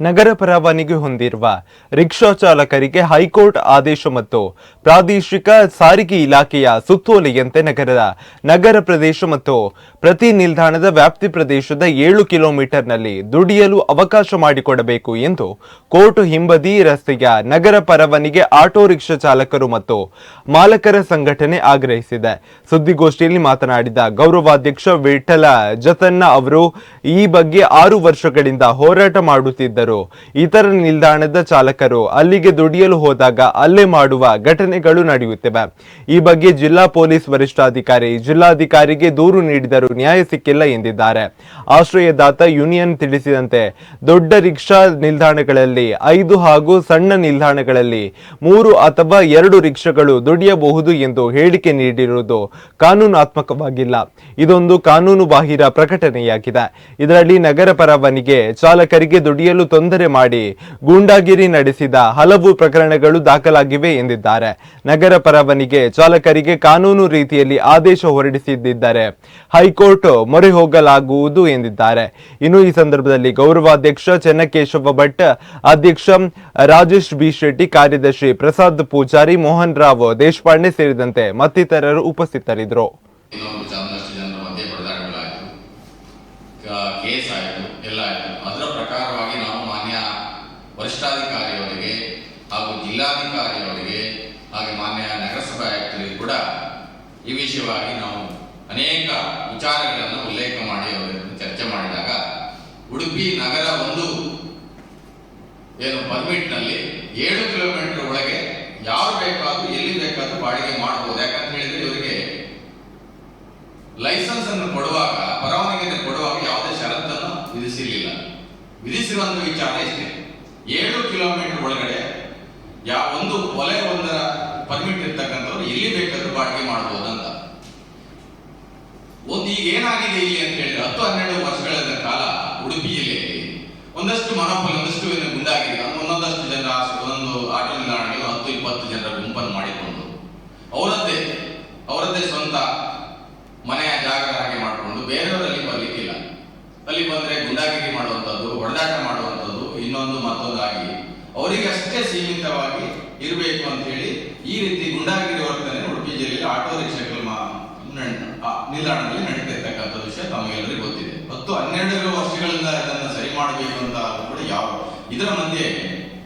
ನಗರ ಪರವಾನಿಗೆ ಹೊಂದಿರುವ ರಿಕ್ಷಾ ಚಾಲಕರಿಗೆ ಹೈಕೋರ್ಟ್ ಆದೇಶ ಮತ್ತು ಪ್ರಾದೇಶಿಕ ಸಾರಿಗೆ ಇಲಾಖೆಯ ಸುತ್ತೋಲೆಯಂತೆ ನಗರದ ನಗರ ಪ್ರದೇಶ ಮತ್ತು ಪ್ರತಿ ನಿಲ್ದಾಣದ ವ್ಯಾಪ್ತಿ ಪ್ರದೇಶದ ಏಳು ಕಿಲೋಮೀಟರ್ನಲ್ಲಿ ದುಡಿಯಲು ಅವಕಾಶ ಮಾಡಿಕೊಡಬೇಕು ಎಂದು ಕೋರ್ಟ್ ಹಿಂಬದಿ ರಸ್ತೆಯ ನಗರ ಪರವಾನಿಗೆ ಆಟೋ ರಿಕ್ಷಾ ಚಾಲಕರು ಮತ್ತು ಮಾಲಕರ ಸಂಘಟನೆ ಆಗ್ರಹಿಸಿದೆ. ಸುದ್ದಿಗೋಷ್ಠಿಯಲ್ಲಿ ಮಾತನಾಡಿದ ಗೌರವಾಧ್ಯಕ್ಷ ವಿಠಲ ಜತನ್ನ ಅವರು, ಈ ಬಗ್ಗೆ ಆರು ವರ್ಷಗಳಿಂದ ಹೋರಾಟ ಮಾಡುತ್ತಿದ್ದರು. ಇತರ ನಿಲ್ದಾಣದ ಚಾಲಕರು ಅಲ್ಲಿಗೆ ದುಡಿಯಲು ಹೋದಾಗ ಅಲ್ಲೇ ಮಾಡುವ ಘಟನೆಗಳು ನಡೆಯುತ್ತಿವೆ. ಈ ಬಗ್ಗೆ ಜಿಲ್ಲಾ ಪೊಲೀಸ್ ವರಿಷ್ಠಾಧಿಕಾರಿ, ಜಿಲ್ಲಾಧಿಕಾರಿಗೆ ದೂರು ನೀಡಿದರೂ ನ್ಯಾಯ ಸಿಕ್ಕಿಲ್ಲ ಎಂದಿದ್ದಾರೆ. ಆಶ್ರಯದಾತ ಯೂನಿಯನ್ ತಿಳಿಸಿದಂತೆ, ದೊಡ್ಡ ರಿಕ್ಷಾ ನಿಲ್ದಾಣಗಳಲ್ಲಿ ಐದು ಹಾಗೂ ಸಣ್ಣ ನಿಲ್ದಾಣಗಳಲ್ಲಿ ಮೂರು ಅಥವಾ ಎರಡು ರಿಕ್ಷಾಗಳು ದುಡಿಯಬಹುದು ಎಂದು ಹೇಳಿಕೆ ನೀಡಿರುವುದು ಕಾನೂನಾತ್ಮಕವಾಗಿಲ್ಲ. ಇದೊಂದು ಕಾನೂನು ಬಾಹಿರ ಪ್ರಕಟಣೆಯಾಗಿದೆ. ಇದರಲ್ಲಿ ನಗರ ಪರವಾನಿಗೆ ಚಾಲಕರಿಗೆ ದುಡಿಯಲು ತೊಂದರೆ ಮಾಡಿ ಗೂಂಡಾಗಿರಿ ನಡೆಸಿದ ಹಲವು ಪ್ರಕರಣಗಳು ದಾಖಲಾಗಿವೆ ಎಂದಿದ್ದಾರೆ. ನಗರ ಪರವನಿಗೆ ಚಾಲಕರಿಗೆ ಕಾನೂನು ರೀತಿಯಲ್ಲಿ ಆದೇಶ ಹೊರಡಿಸಿದ್ದರೆ ಹೈಕೋರ್ಟ್ ಮೊರೆ ಹೋಗಲಾಗುವುದು ಎಂದಿದ್ದಾರೆ. ಇನ್ನು ಈ ಸಂದರ್ಭದಲ್ಲಿ ಗೌರವಾಧ್ಯಕ್ಷ ಚೆನ್ನಕೇಶವ ಭಟ್, ಅಧ್ಯಕ್ಷ ರಾಜೇಶ್ ಬಿ ಶೆಟ್ಟಿ, ಕಾರ್ಯದರ್ಶಿ ಪ್ರಸಾದ್ ಪೂಜಾರಿ, ಮೋಹನ್ ರಾವ್ ದೇಶಪಾಂಡೆ ಸೇರಿದಂತೆ ಮತ್ತಿತರರು ಉಪಸ್ಥಿತರಿದ್ದರು. ಕೇಸ್ ಆಯಿತು, ಎಲ್ಲ ಆಯಿತು. ಅದರ ಮಾನ್ಯ ವರಿಷ್ಠಾಧಿಕಾರಿಯವರಿಗೆ ಹಾಗೂ ಜಿಲ್ಲಾಧಿಕಾರಿಯವರಿಗೆ ಹಾಗೆ ಮಾನ್ಯ ನಗರಸಭಾ ಆಯುಕ್ತರಿಗೆ ಕೂಡ ಈ ವಿಷಯವಾಗಿ ನಾವು ಅನೇಕ ವಿಚಾರಗಳನ್ನು ಉಲ್ಲೇಖ ಮಾಡಿ ಅವರನ್ನು ಚರ್ಚೆ ಮಾಡಿದಾಗ, ಉಡುಪಿ ನಗರ ಒಂದು ಏನು ಪರ್ಮಿಟ್ನಲ್ಲಿ ಏಳು ಕಿಲೋಮೀಟರ್ ಒಳಗೆ ಯಾರು ಬೇಕಾದ್ರೂ ಎಲ್ಲಿ ಬೇಕಾದ್ರೂ ಬಾಡಿಗೆ ಮಾಡಬಹುದು ಯಾಕಂತ ಹೇಳಿದ್ರೆ ಇವರಿಗೆ ಲೈಸೆನ್ಸ್ ಅನ್ನು ಕೊಡುವಾಗ ಪರವಾನಗಿ ಕೊಡುವಾಗ ಯಾವುದೇ ಷರತ್ತನ್ನು ವಿಧಿಸಿರಲಿಲ್ಲ. ವಿಧಿಸಿರುವಂತ ವಿಚಾರ ಇಷ್ಟೇ ಏಳು ಕಿಲೋಮೀಟರ್ ಒಳಗಡೆ ಯಾವ ಒಂದು ಒಲೆ ಒಂದರ ಪರ್ಮಿಟ್ ಇರ್ತಕ್ಕಂಥವ್ರು ಎಲ್ಲಿ ಬೇಕಾದ್ರೂ ಬಾಡಿಗೆ ಮಾಡಬಹುದು ಅಂತ ಒಂದು ಈಗ ಏನಾಗಿದೆ ಇಲ್ಲಿ ಅಂತ ಹೇಳಿದ್ರೆ ಹತ್ತು ಹನ್ನೆರಡು ವರ್ಷಗಳ ಕಾಲ ಉಡುಪಿ ಜಿಲ್ಲೆಯಲ್ಲಿ ಒಂದಷ್ಟು ಮನೋಬಲ, ಒಂದಷ್ಟು ಗುಂಡಾಗಿದೆ. ಒಂದೊಂದಷ್ಟು ಜನರ ಒಂದೊಂದು ಆಟೋ ನಿಲ್ದಾಣಗಳು ಹತ್ತು ಇಪ್ಪತ್ತು ಜನರ ಗುಂಪನ್ನು ಮಾಡಿಕೊಂಡು ಅವರದ್ದೇ ಅವರದ್ದೇ ಸ್ವಂತ ಮನೆಯ ಜಾಗ ಹಾಗೆ ಮಾಡಿಕೊಂಡು ಬೇರೆಯವರಲ್ಲಿ ಬರಲಿಕ್ಕಿಲ್ಲ. ಅಲ್ಲಿ ಬಂದ್ರೆ ಗುಂಡಾಗಿರಿ ಮಾಡುವಂಥದ್ದು, ಹೊಡೆದಾಟ ಮಾಡುವಂಥದ್ದು ಇನ್ನೊಂದು ಮತ್ತೊಂದಾಗಿ, ಅವರಿಗಷ್ಟೇ ಸೀಮಿತವಾಗಿ ಇರಬೇಕು ಅಂತ ಹೇಳಿ ಈ ರೀತಿ ಗುಂಡಾಗಿರಿ ವರ್ತನೆ ಉಡುಪಿ ಜಿಲ್ಲೆಯಲ್ಲಿ ಆಟೋ ರಿಕ್ಷಾಗಳು ನಿಲ್ದಾಣದಲ್ಲಿ ನಡೀತಾ ಇರ್ತಕ್ಕಂಥ ವಿಷಯ ತಮಗೆಲ್ಲರಿಗೂ ಗೊತ್ತಿದೆ. ಹತ್ತು ಹನ್ನೆರಡು ವರ್ಷಗಳಿಂದ ಇದನ್ನು ಸರಿ ಮಾಡಬೇಕು ಅಂತ ಕೂಡ ಯಾವ ಇದರ ಮಧ್ಯೆ